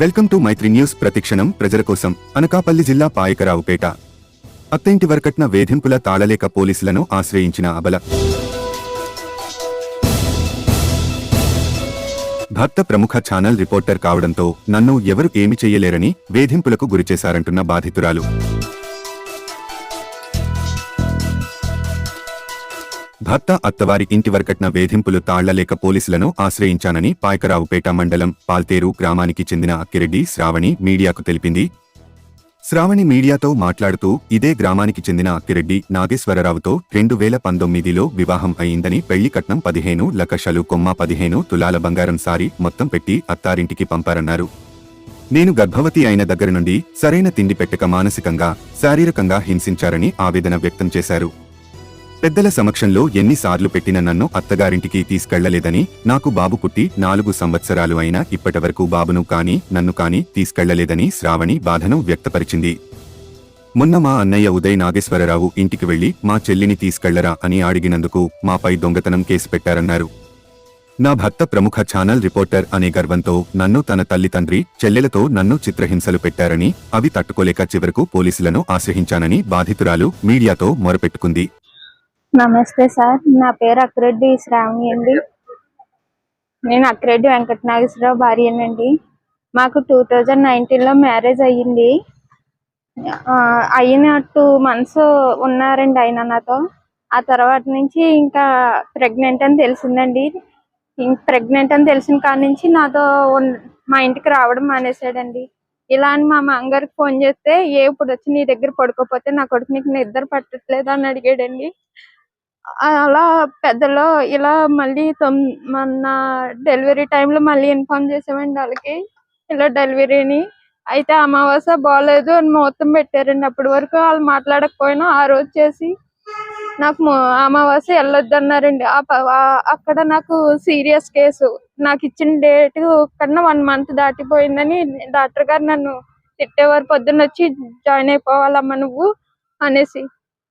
Welcome to Mythri news ప్రతిక్షణం ప్రజల కోసం. అనకాపల్లి జిల్లా పాయకరావుపేట. అత్తింటి వరకట్న వేధింపుల తాళలేక పోలీసులను ఆశ్రయించిన అబల. భర్త ప్రముఖ ఛానల్ రిపోర్టర్ కావడంతో నన్ను ఎవరు ఏమి చేయలేరని వేధింపులకు గురిచేశారంటున్న బాధితురాలు. భర్త అత్తవారి ఇంటి వరకట్న వేధింపులు తాళ్ళలేక పోలీసులను ఆశ్రయించానని పాయకరావుపేట మండలం పాల్తేరు గ్రామానికి చెందిన అక్కిరెడ్డి శ్రావణి మీడియాకు తెలిపింది. శ్రావణి మీడియాతో మాట్లాడుతూ ఇదే గ్రామానికి చెందిన అక్కిరెడ్డి నాగేశ్వరరావుతో రెండు వేల పంతొమ్మిదిలో వివాహం అయిందని పెళ్ళి కట్నం పదిహేను లక్షలు కొమ్మ పదిహేను తులాల బంగారం సారి మొత్తం పెట్టి అత్తారింటికి పంపారన్నారు. నేను గర్భవతి అయిన దగ్గర నుండి సరైన తిండి పెట్టక మానసికంగా శారీరకంగా హింసించారని ఆవేదన వ్యక్తం చేశారు. పెద్దల సమక్షంలో ఎన్నిసార్లు పెట్టిన నన్ను అత్తగారింటికి తీసుకెళ్ళలేదని నాకు బాబు పుట్టి నాలుగు సంవత్సరాలు అయినా ఇప్పటివరకు బాబును కాని నన్ను కాని తీసుకెళ్ళలేదని శ్రావణి బాధను వ్యక్తపరిచింది. మొన్న మా అన్నయ్య ఉదయ్ నాగేశ్వరరావు ఇంటికి వెళ్ళి మా చెల్లిని తీసుకెళ్ళరా అని అడిగినందుకు మాపై దొంగతనం కేసు పెట్టారన్నారు. నా భర్త ప్రముఖ ఛానల్ రిపోర్టర్ అనే గర్వంతో నన్ను తన తల్లి తండ్రి చెల్లెలతో నన్ను చిత్రహింసలు పెట్టారని అవి తట్టుకోలేక చివరకు పోలీసులను ఆశ్రయించానని బాధితురాలు మీడియాతో మొరపెట్టుకుంది. నమస్తే సార్. నా పేరు అక్రెడ్డి శ్రావణి అండి. నేను అక్రెడ్డి వెంకట నాగేశ్వరరావు భార్యనండి మాకు టూ థౌజండ్ నైన్టీన్లో మ్యారేజ్ అయ్యింది. అయిన టూ మంత్స్ ఉన్నారండి ఆయన నాతో. ఆ తర్వాత నుంచి ఇంకా ప్రెగ్నెంట్ అని తెలిసిందండి. ప్రెగ్నెంట్ అని తెలిసిన కాడ నుంచి నాతో మా ఇంటికి రావడం మానేశాడండి. ఇలా అని మా మామగారికి ఫోన్ చేస్తే ఏ ఇప్పుడు వచ్చి నీ దగ్గర పడుకోపోతే నా కొడుకు నీకు నిద్ర పట్టట్లేదు? అని అడిగాడండి. అలా పెద్దలో ఇలా మళ్ళీ తొమ్ మొన్న డెలివరీ టైంలో మళ్ళీ ఇన్ఫార్మ్ చేసామండి వాళ్ళకి ఇలా డెలివరీని. అయితే అమావాస్య బాగాలేదు అని ముహూర్తం పెట్టారండి. అప్పటి వరకు వాళ్ళు మాట్లాడకపోయినా ఆ రోజు చేసి నాకు అమావాస్య వెళ్ళొద్దు అన్నారండి అక్కడ నాకు సీరియస్ కేసు. నాకు ఇచ్చిన డేట్ కన్నా వన్ మంత్ దాటిపోయిందని డాక్టర్ గారు నన్ను తిట్టేవారు. పొద్దున్న వచ్చి జాయిన్ అయిపోవాలమ్మా నువ్వు అనేసి.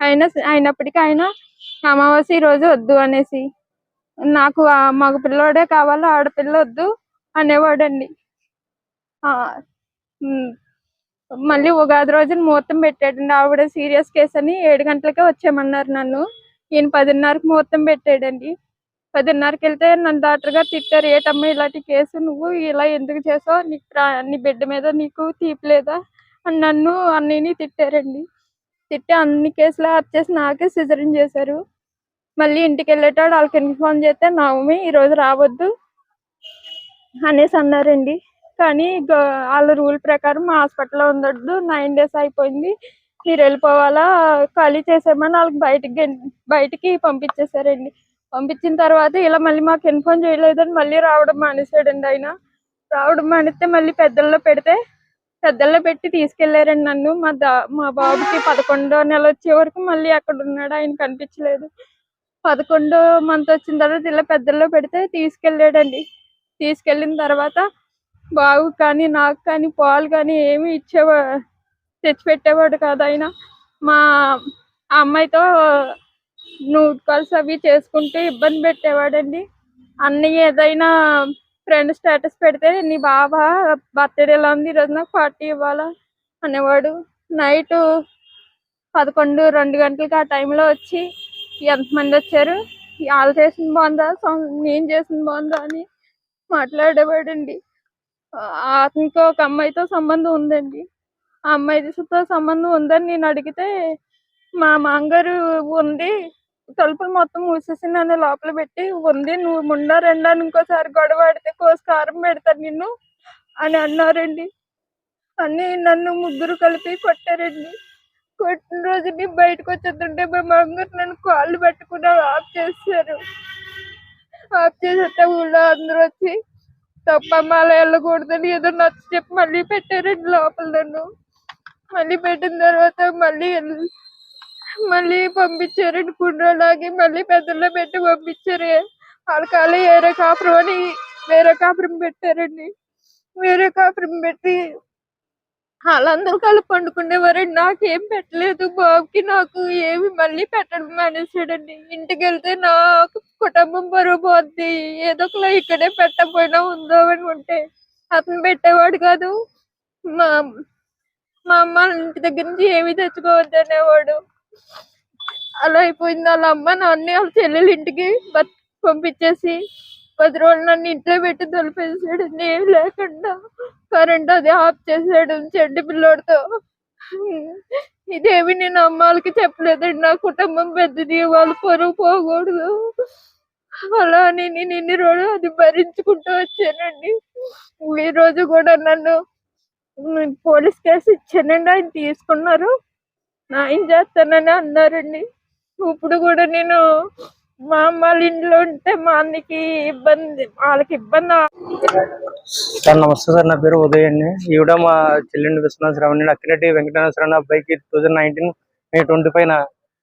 అయినా అయినప్పటికీ ఆయన అమావాస్య ఈ రోజు వద్దు అనేసి. నాకు ఆ మగ పిల్లోడే కావాలి ఆడపిల్ల వద్దు అనేవాడండి. ఆ, ఉమ్, మళ్ళీ ఉగాది రోజున ముహూర్తం పెట్టాడండి. ఆవిడ సీరియస్ కేసు అని ఏడు గంటలకే వచ్చేయమన్నారు నన్ను. ఈయన పదిన్నరకు ముహూర్తం పెట్టాడండి. పదిన్నరకి వెళ్తే నన్ను డాక్టర్ గారు తిట్టారు. ఏటమ్మా ఇలాంటి కేసు? నువ్వు ఇలా ఎందుకు చేసావు? నీకు నీ బిడ్డ మీద నీకు తీపి లేదా? అని నన్ను అన్నీని తిట్టారండి. తిట్టి అన్ని కేసులు ఆప్ చేసి నాకే సిజరింగ్ చేశారు. మళ్ళీ ఇంటికి వెళ్ళేటాడు వాళ్ళకి ఇన్ఫార్మ్ చేస్తే నవమి ఈ రోజు రావద్దు అనేసి అన్నారండి. కానీ వాళ్ళ రూల్ ప్రకారం మా హాస్పిటల్లో ఉండద్దు నైన్ డేస్ అయిపోయింది. మీరు వెళ్ళిపోవాలా? ఖాళీ చేసేమని వాళ్ళకి బయటికి బయటికి పంపించేశారండి. పంపించిన తర్వాత ఇలా మళ్ళీ మాకు ఇన్ఫార్మ్ చేయలేదని మళ్ళీ రావడం మానేసాడండి ఆయన. రావడం మానేస్తే మళ్ళీ పెద్దల్లో పెడితే పెద్దల్లో పెట్టి తీసుకెళ్ళారండి నన్ను. మా దా మా బాబుకి పదకొండో నెల వచ్చే వరకు మళ్ళీ అక్కడ ఉన్నాడు. ఆయన కనిపించలేదు. పదకొండో మంత్ వచ్చిన తర్వాత ఇలా పెద్దల్లో పెడితే తీసుకెళ్ళాడండి. తీసుకెళ్ళిన తర్వాత బాబు కానీ నాకు కానీ పాలు కానీ ఏమి ఇచ్చేవా తెచ్చిపెట్టేవాడు కాదు ఆయన. మా అమ్మాయితో నూట్ కాల్స్ అవి చేసుకుంటూ ఇబ్బంది పెట్టేవాడండి. అన్ని ఏదైనా ఫ్రెండ్ స్టేటస్ పెడితే నీ బాబా బర్త్డే ఎలా ఉంది? ఈరోజు నాకు పార్టీ ఇవ్వాలా? అనేవాడు. నైట్ పదకొండు రెండు గంటలకి ఆ టైంలో వచ్చి ఎంతమంది వచ్చారు? వాళ్ళు చేసింది బాగుందా? నేను చేసింది బాగుందా అని మాట్లాడేవాడండి. ఆ, అతనికి ఒక అమ్మాయితో సంబంధం ఉందండి. ఆ అమ్మాయితో సంబంధం ఉందని నేను అడిగితే మా మామగారు ఉంది. తలుపులు మొత్తం మూసేసి నన్ను లోపల పెట్టి ఉంది నువ్వు ముండా రెండా అని ఇంకోసారి గొడవ ఆడితే కోసి కారం పెడతాను నిన్ను? అని అన్నారండి. అని నన్ను ముగ్గురు కలిపి కొట్టారండి. కొట్టిన రోజు నేను బయటకు వచ్చేస్తుంటే మా నన్ను కాళ్ళు పట్టుకుని ఆఫ్ చేశారు. ఆఫ్ చేసేస్తే ఊళ్ళో అందరూ వచ్చి తప్పమ్మ అలా వెళ్ళకూడదని ఏదో నచ్చ చెప్పి మళ్ళీ పెట్టారండి లోపల నన్ను. మళ్ళీ పెట్టిన తర్వాత మళ్ళీ మళ్ళీ పంపించారండి కుండ్రోలాగి మళ్ళీ పెద్దల్లో పెట్టి పంపించారు. వాళ్ళ కాళ్ళు వేరే కాపురం అని వేరే కాపురం పెట్టారండి. వేరే కాపురం పెట్టి వాళ్ళందరూ కలిపి పండుకునేవారండి. నాకేం పెట్టలేదు బాబుకి నాకు ఏమి మళ్ళీ పెట్టడం మానేసాడండి ఇంటికి వెళ్తే నాకు కుటుంబం బరువు పోద్ది. ఏదో ఒకలా ఇక్కడే పెట్టకపోయినా ఉందో అని ఉంటే అతను పెట్టేవాడు కాదు. మా మా అమ్మ వాళ్ళ ఇంటి దగ్గర నుంచి ఏమి తెచ్చుకోవద్దు అనేవాడు. అలా అయిపోయింది. వాళ్ళ అమ్మ నాన్న వాళ్ళ చెల్లెలు ఇంటికి పంపించేసి పది రోజులు నన్ను ఇంట్లో పెట్టి తొలిపేసాడు. ఏం లేకుండా కరెంట్ అది ఆఫ్ చేసాడు చెడ్డి పిల్లోడితో. ఇదేమి నేను అమ్మ వాళ్ళకి చెప్పలేదండి. నా కుటుంబం పెద్దది వాళ్ళు పొరుగు పోకూడదు. అలా అని నేను ఇన్ని రోజులు అది భరించుకుంటూ వచ్చానండి. ఈ రోజు కూడా నన్ను పోలీస్ కేసు ఇచ్చానండి. ఆయన తీసుకున్నారు. న్యాయం చేస్తానని అన్నారండి. ఇప్పుడు కూడా నేను మా అమ్మ వాళ్ళ ఇంట్లో ఉంటే మా అన్నకి ఇబ్బంది వాళ్ళకి ఇబ్బంది సార్ నమస్తే సార్ నా పేరు ఉదయ్ అండి. ఈవిడ మా చెల్లెండి విశ్వనాథ అండి. అక్కిరెడ్డి వెంకటేశ్వర అబ్బాయికి two thousand nineteen May twenty పైన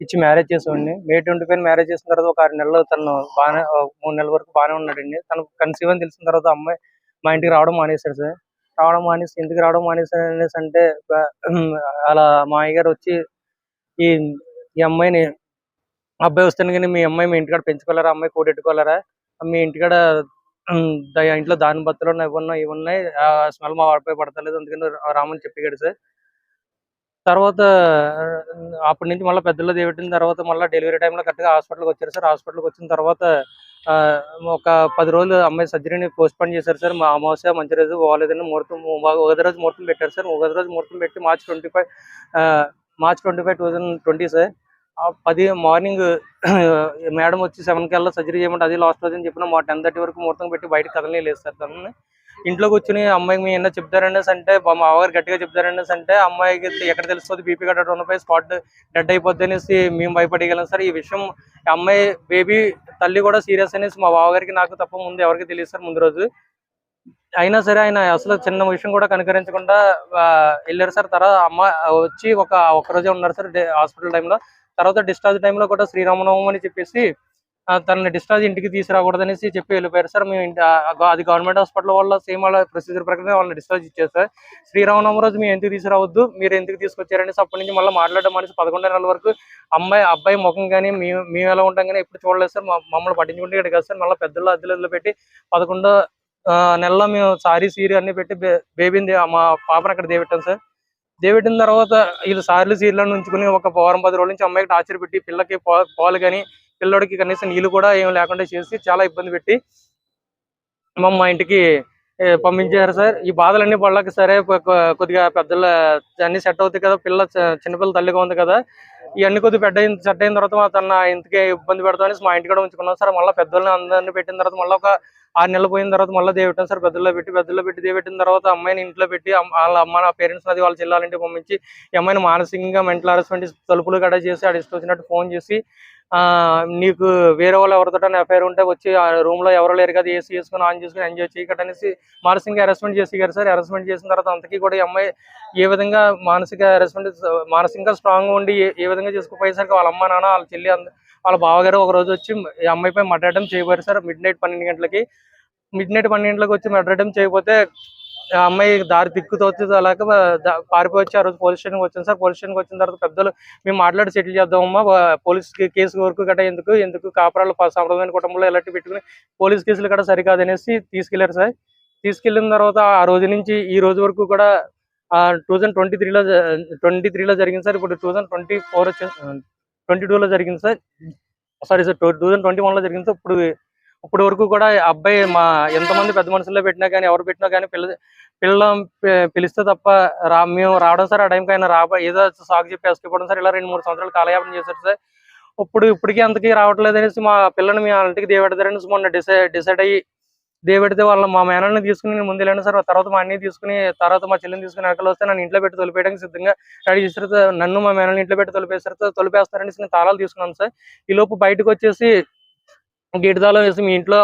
ఇచ్చి మ్యారేజ్ చేసామండి మే ట్వంటీ పైన మ్యారేజ్ చేసిన తర్వాత ఒక ఆరు నెలలు తను బాగానే మూడు నెలల వరకు బాగానే ఉన్నాడండి. తను కన్సీవ్ అని తెలిసిన తర్వాత అమ్మాయి మా ఇంటికి రావడం మానేశాడు సార్. రావడం మానేసి ఎందుకు రావడం మానేసి అనేసి అంటే అలా మా అయ్యగారు వచ్చి ఈ ఈ అమ్మాయిని అబ్బాయి వస్తాను కానీ మీ అమ్మాయి మీ ఇంటికాడ పెంచుకోలేరా అమ్మాయి కూడెట్టుకోలేరా మీ ఇంటికాడ ఇంట్లో దాని బత్తలు ఉన్నాయి ఇవన్నీ ఉన్నాయి ఇవి ఉన్నాయి. ఆ స్మెల్ మా వాడిపై పడతలేదు అందుకని రామని చెప్పాడు సార్ తర్వాత అప్పటి నుంచి మళ్ళీ పెద్దలు దేవటిన తర్వాత మళ్ళీ డెలివరీ టైంలో కరెక్ట్గా హాస్పిటల్కి వచ్చారు సార్ హాస్పిటల్కి వచ్చిన తర్వాత ఒక పది రోజులు అమ్మాయి సర్జరీని పోస్ట్పోన్ చేశారు సార్. మా అమావాస్య మంచి రోజు బాగాలేదని ముహూర్తం ఒకటి రోజు ముహూర్తం పెట్టారు సార్. ఒకటి రోజు ముహూర్తం పెట్టి March twenty five March twenty five two twenty sir. పది మార్నింగ్ మేడం వచ్చి సెవెన్ కల్లా సర్జరీ చేయమంటే అది లాస్ట్ రోజు అని చెప్పిన మా టెన్ థర్టీ వరకు ముహూర్తం పెట్టి బయట కదలనే లేదు సార్. తనని ఇంట్లో వచ్చి అమ్మాయికి మీ ఏమన్నా చెప్తారనేసి అంటే మా మామగారు గట్టిగా చెప్తారనేసి అంటే అమ్మాయికి ఎక్కడ తెలుస్తుంది? బీపీ కట్టడం ఉన్నపై స్పాట్ డెడ్ అయిపోద్ది అనేసి మేము భయపడగలం సార్. ఈ విషయం అమ్మాయి బేబీ తల్లి కూడా సీరియస్ అనేసి మా బావగారికి నాకు తప్ప ముందు ఎవరికి తెలియదు సార్ ముందు రోజు. అయినా సరే ఆయన అసలు చిన్న విషయం కూడా కనుకరించకుండా వెళ్ళారు సార్. తర్వాత అమ్మ వచ్చి ఒక ఒక్కరోజే రోజే ఉన్నారు సార్ హాస్పిటల్ టైంలో. తర్వాత డిశ్చార్జ్ టైంలో కూడా శ్రీరామనవమి అని చెప్పేసి తనని డిశ్చార్జ్ ఇంటికి తీసుకురాకూడదనేసి చెప్పి వెళ్ళిపోయారు. సార్ మేము అది గవర్నమెంట్ హాస్పిటల్ వాళ్ళ సేమ్ వాళ్ళ ప్రొసీజర్ ప్రకారం వాళ్ళని డిశ్చార్జ్ ఇచ్చారు సార్. శ్రీరామనవమి రోజు మేము ఎందుకు తీసుకురావద్దు? మీరు ఎందుకు తీసుకొచ్చారనేసి అప్పటి నుంచి మళ్ళీ మాట్లాడడం అనేసి పదకొండు నెలల వరకు అమ్మాయి అబ్బాయి ముఖం కానీ మేము మేము ఎలా ఉంటాం కానీ ఎప్పుడు చూడలేదు సార్. మమ్మల్ని పట్టించుకుంటే ఇక్కడ కదా సార్ మళ్ళీ పెద్దలు అద్దెలు పెట్టి పదకొండో ఆ, నెలలో మేము సారీ సీరి అన్ని పెట్టి బేబీని మా పాపను అక్కడ దేవెట్టాం సార్. దేవెట్టిన తర్వాత వీళ్ళు సార్లు సీర్లను ఉంచుకుని ఒక వారం పది రోజుల నుంచి అమ్మాయికి టార్చర్ పెట్టి పిల్లకి పా- పాలు కానీ పిల్లడికి కనీసం నీళ్ళు కూడా ఏం లేకుండా చేసి చాలా ఇబ్బంది పెట్టి మా మా ఇంటికి పంపించారు సార్. ఈ బాధలన్నీ పడలేక సరే కొద్దిగా పెద్దల అన్ని సెట్ అవుతాయి కదా పిల్ల చిన్నపిల్ల తల్లిగా ఉంది కదా. ఇవన్నీ కొద్దిగా పెద్ద సెట్ అయిన తర్వాత తన ఇంటికి ఇబ్బంది పెడతామని మా ఇంటికి కూడా ఉంచుకున్నాం. సార్ మళ్ళీ పెద్దల్ని అందరిని పెట్టిన తర్వాత మళ్ళీ ఒక ఆరు నెలలు పోయిన తర్వాత మళ్ళీ దేవటం సార్. పెద్దల్లో పెట్టి పెద్దల్లో పెట్టి దేవెట్టిన తర్వాత అమ్మాయిని ఇంట్లో పెట్టి వాళ్ళ అమ్మ నా పేరెంట్స్ అది వాళ్ళ చెల్లాలంటే పంపించి ఈ అమ్మాయిని మానసికంగా మెంటల్ హరాస్మెంట్ తలుపులు గడ చేసి ఆడ ఇష్టం వచ్చినట్టు ఫోన్ చేసి నీకు వేరే వాళ్ళు ఎవరితో ఎఫ్ఐఆర్ ఉంటే వచ్చి ఆ రూమ్లో ఎవరు లేరు కదా ఏసీ వేసుకుని ఆన్ చేసుకుని ఎంజాయ్ చేయకట అనేసి మానసికంగా అరెస్ట్మెంట్ చేసి గారు సార్. అరెస్ట్మెంట్ చేసిన తర్వాత అంతకీ కూడా ఈ అమ్మాయి ఏ విధంగా మానసిక అరెస్ట్మెంట్ మానసికంగా స్ట్రాంగ్ ఉండి ఏ- ఏ విధంగా చేసుకుపోయేసరికి వాళ్ళ అమ్మ నాన్న వాళ్ళ చెల్లి అంద- వాళ్ళ బావగారు ఒక రోజు వచ్చి ఈ అమ్మాయిపై మర్డర్ చేయబోయారు సార్. మిడ్ నైట్ పన్నెండు గంటలకి. మిడ్ నైట్ పన్నెండు గంటలకు వచ్చి మర్డర్ చేయకపోతే ఆ అమ్మాయి దారి దిక్కుతో వచ్చి అలాగ పారిపోయి వచ్చి ఆ రోజు పోలీస్ స్టేషన్కి వచ్చాను సార్. పోలీస్ స్టేషన్కి వచ్చిన తర్వాత పెద్దలు మేము మాట్లాడి సెటిల్ చేద్దామమ్మా. వా- పోలీస్ కేసు వరకు గట్రా ఎందుకు ఎందుకు కాపురాలు సాంప్రదాయ కుటుంబంలో ఎలాంటి పెట్టుకుని పోలీస్ కేసులు కూడా సరికాదు అనేసి తీసుకెళ్ళారు సార్. తీసుకెళ్ళిన తర్వాత ఆ రోజు నుంచి ఈ రోజు వరకు కూడా టూ థౌజండ్ ట్వంటీ త్రీలో ట్వంటీ త్రీలో జరిగింది సార్. ఇప్పుడు టూ థౌజండ్ ట్వంటీ ఫోర్ వచ్చే ట్వంటీ టూలో జరిగింది sir. Sorry sir two thousand twenty వన్లో జరిగింది సార్. ఇప్పుడు ఇప్పుడు వరకు కూడా అబ్బాయి మా ఎంతమంది పెద్ద మనుషుల్లో పెట్టినా కానీ ఎవరు పెట్టినా కానీ పిల్ల పిల్ల పిలిస్తే తప్ప రా మేము రావడం సార్. ఆ టైంకి ఆయన రాబ ఏదో సాగు చెప్పి ఎస్కేపడం సార్. ఇలా రెండు మూడు సంవత్సరాలు కాలయాపన చేశారు సార్. ఇప్పుడు ఇప్పటికీ అంతకీ రావట్లేదు అనేసి మా పిల్లని మీ ఇంటికి దేవెడతారనేసి మొన్న డిసైడ్ డిసైడ్ అయ్యి దేవెడితే వాళ్ళ మా మేనల్ని తీసుకుని నేను ముందు వెళ్ళాను సార్ తర్వాత మా అన్నయ్య తీసుకుని తర్వాత మా చెల్లిని తీసుకుని వెనకాల వస్తే నన్ను ఇంట్లో పెట్టి తొలిపేయడానికి సిద్ధంగా రెడీ సార్. నన్ను మా మేనల్ని ఇంట్లో పెట్టి తొలిపేశారు. సార్ తొలిపేస్తారనేసి నేను తాళాలు తీసుకున్నాను సార్. ఈ లోపు బయటకు వచ్చేసి గేటు తాళం వేసి మీ ఇంట్లో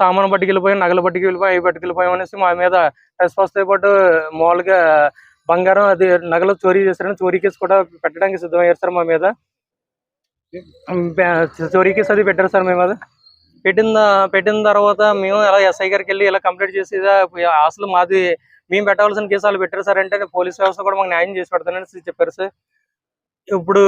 సామాను పట్టుకెళ్ళిపోయి నగలు పట్టుకెళ్ళిపోయి అవి పట్టుకెళ్ళిపోయాం అనేసి మా మీద రెస్పాన్స్ పాటు మామూలుగా బంగారం అది నగలు చోరీ చేశారని చోరీ కేసు కూడా పెట్టడానికి సిద్ధమయ్యారు సార్ మా మీద. చోరీ కేసు అది పెట్టారు సార్ మేము అది పెట్టిన పెట్టిన తర్వాత మేము ఎలా ఎస్ఐ గారికి వెళ్ళి ఇలా కంప్లీట్ చేసి అసలు మాది మేము పెట్టవలసిన కేసు వాళ్ళు పెట్టారు సార్ అంటే పోలీస్ వ్యవస్థ కూడా మాకు న్యాయం చేసి పెడతానని చెప్పారు సార్. ఇప్పుడు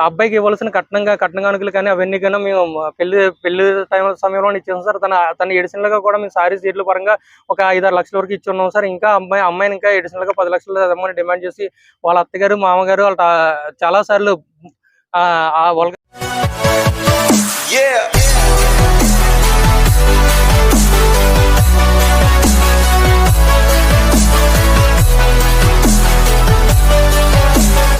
ఆ అబ్బాయికి ఇవ్వాల్సిన కట్నంగా కట్న కానుకలు కానీ అవన్నీ కానీ మేము పెళ్ళి పెళ్ళి టైం సమయంలో ఇచ్చాం సార్. తన తన ఎడిషన్లుగా కూడా మేము సారీ సీట్ల పరంగా ఒక ఐదారు లక్షల వరకు ఇచ్చి ఉన్నాం సార్. ఇంకా అమ్మాయి అమ్మాయిని ఇంకా ఎడిషనల్గా పది లక్షలు ఇవ్వమని డిమాండ్ చేసి వాళ్ళ అత్తగారు మామగారు వాళ్ళ చాలా సార్లు వాళ్ళ